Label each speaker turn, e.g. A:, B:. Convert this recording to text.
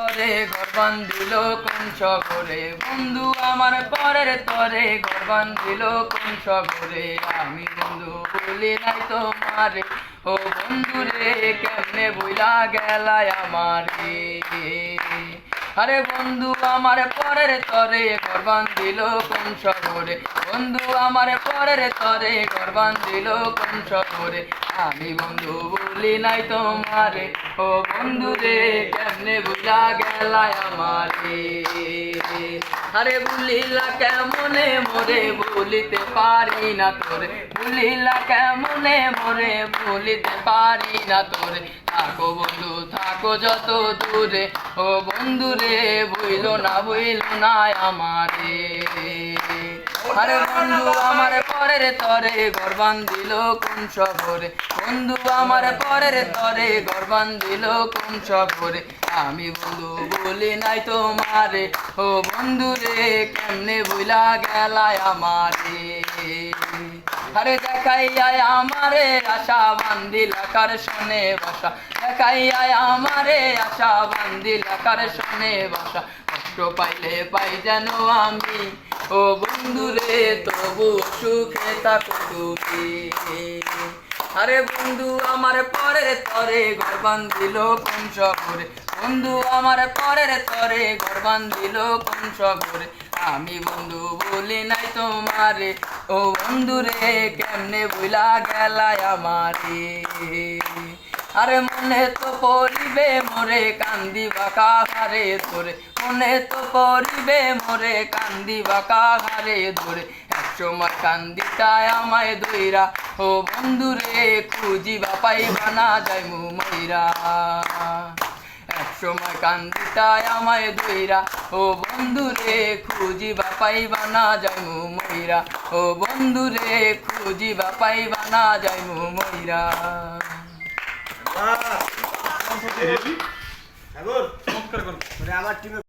A: তরে গরবান দিল কোন সগরে বন্ধু, আমার পরের তরে গরবান দিল কোন সগরে আমি বন্ধু বলি নাই তোমারে। ও বন্ধু রে, কেমনে বইলা গেলায় আমারে? আরে বন্ধু, আমার পরের তরে গরবান দিল কোন সগরে বন্ধু, আমার পরের তরে গরবান দিল কোন সগরে আমি বন্ধু বলি নাই তোমারে। ও বন্ধু রে, কেমনে বুঝা গেলায় আমারে? আরে ভুলিলা কেমনে মোরে ভুলিতে পারি না তোরে। ভুলিলা কেমনে মোরে, বলিতে পারি না তোরে। থাকো বন্ধু, থাকো যত দূরে। ও বন্ধু রে বইল না বইল না আমারে। আরে বন্ধু, আমার পরের তরে গরবান দিল কোন শহরে? বন্ধু, আমার পরের তরে গরবান দিল কোন শহরে? আমি বন্ধু বলি নাই তোমারে, ও বন্ধু রে, কেমনে বুলা গেলায় আমারে? আরে দেখাইয়াই আমারে আশা বান্দিলা কার শোনে বাসা। দেখাইয়াই আমারে আশা বান্দিলা কার শোনে বাসা। কষ্ট পাইলে পাই যেন আমি ও বন্ধু রে তবু সুখে থাকো তুমি। আরে বন্ধু, আমার পরের তরে গরবান দিল কোন শহরে? বন্ধু, আমার পরের তরে গরবান দিল কোন শহরে? আমি বন্ধু বলি নাই তোমারে, ও বন্ধু রে কেমনে বুলা গেলায় আমারে? আরে মনে তো পরিবে মোরে কান্দি বাঁকা হারে ধরে মনে তো পরিবে মোরে কান্দি বাঁকা হারে ধরে একসময় কান্দিটায় আমায় দইরা ও বন্ধু রে খুঁজিবা পাইবা না যাই মু ময়রা একসময় কান্দিটায় আমায় দইরা ও বন্ধু রে খুঁজিবা পাইবা না যাই মু ময়রা ও বন্ধু রে খুঁজিবা পাইবা না যাই মু
B: আমার টিমে